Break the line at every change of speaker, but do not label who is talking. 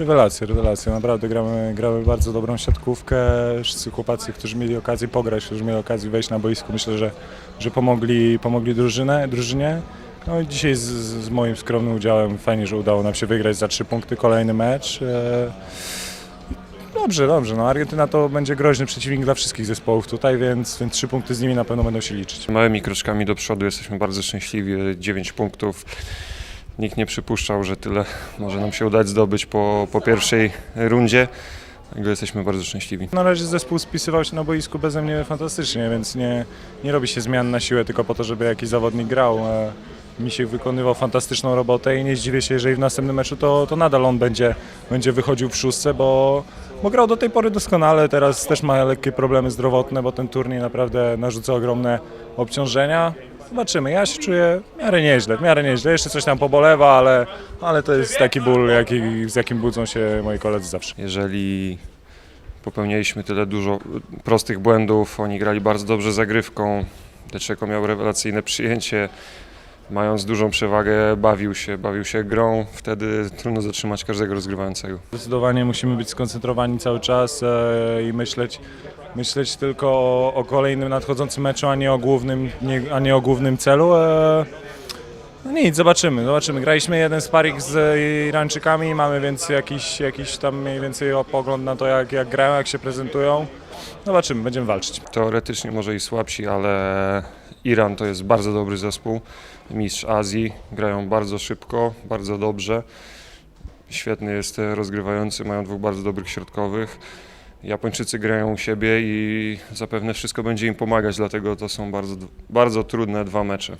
Rewelacja, rewelacja. Naprawdę gramy, gramy bardzo dobrą siatkówkę. Wszyscy chłopacy, którzy mieli okazję pograć, którzy mieli okazję wejść na boisko, myślę, że, że pomogli, pomogli drużynę, drużynie. No i dzisiaj z, z moim skromnym udziałem fajnie, że udało nam się wygrać za trzy punkty kolejny mecz. E, Dobrze, dobrze. No Argentyna to będzie groźny przeciwnik dla wszystkich zespołów tutaj, więc, trzy punkty z nimi na pewno będą się liczyć.
Małymi kroczkami do przodu jesteśmy bardzo szczęśliwi. 9 punktów. Nikt nie przypuszczał, że tyle może nam się udać zdobyć po, po pierwszej rundzie. Także jesteśmy bardzo szczęśliwi.
Na razie zespół spisywał się na boisku beze mnie fantastycznie, więc nie, nie robi się zmian na siłę tylko po to, żeby jakiś zawodnik grał. E, Misiek wykonywał fantastyczną robotę i nie zdziwię się, jeżeli w następnym meczu to, to nadal on będzie, będzie wychodził w szóstce, bo, bo grał do tej pory doskonale, teraz też ma lekkie problemy zdrowotne, bo ten turniej naprawdę narzuca ogromne obciążenia. Zobaczymy, ja się czuję w miarę nieźle, w miarę nieźle, jeszcze coś tam pobolewa, ale, ale to jest taki ból, jaki, z jakim budzą się moi koledzy zawsze.
Jeżeli popełnialiśmy tyle dużo prostych błędów, oni grali bardzo dobrze zagrywką. Deczeko miał rewelacyjne przyjęcie. Mając dużą przewagę, bawił się, bawił się grą. Wtedy trudno zatrzymać każdego rozgrywającego.
Zdecydowanie musimy być skoncentrowani cały czas e, i myśleć, myśleć tylko o, o kolejnym nadchodzącym meczu, a nie o głównym, nie, a nie o głównym celu. E, no nic, zobaczymy, zobaczymy. Graliśmy jeden sparring z Irańczykami, mamy więc jakiś, jakiś tam mniej więcej pogląd na to, jak, jak grają, jak się prezentują. Zobaczymy, będziemy walczyć.
Teoretycznie może i słabsi, ale Iran to jest bardzo dobry zespół. Mistrz Azji, grają bardzo szybko, bardzo dobrze. Świetny jest rozgrywający, mają dwóch bardzo dobrych środkowych. Japończycy grają u siebie i zapewne wszystko będzie im pomagać, dlatego to są bardzo, bardzo trudne dwa mecze.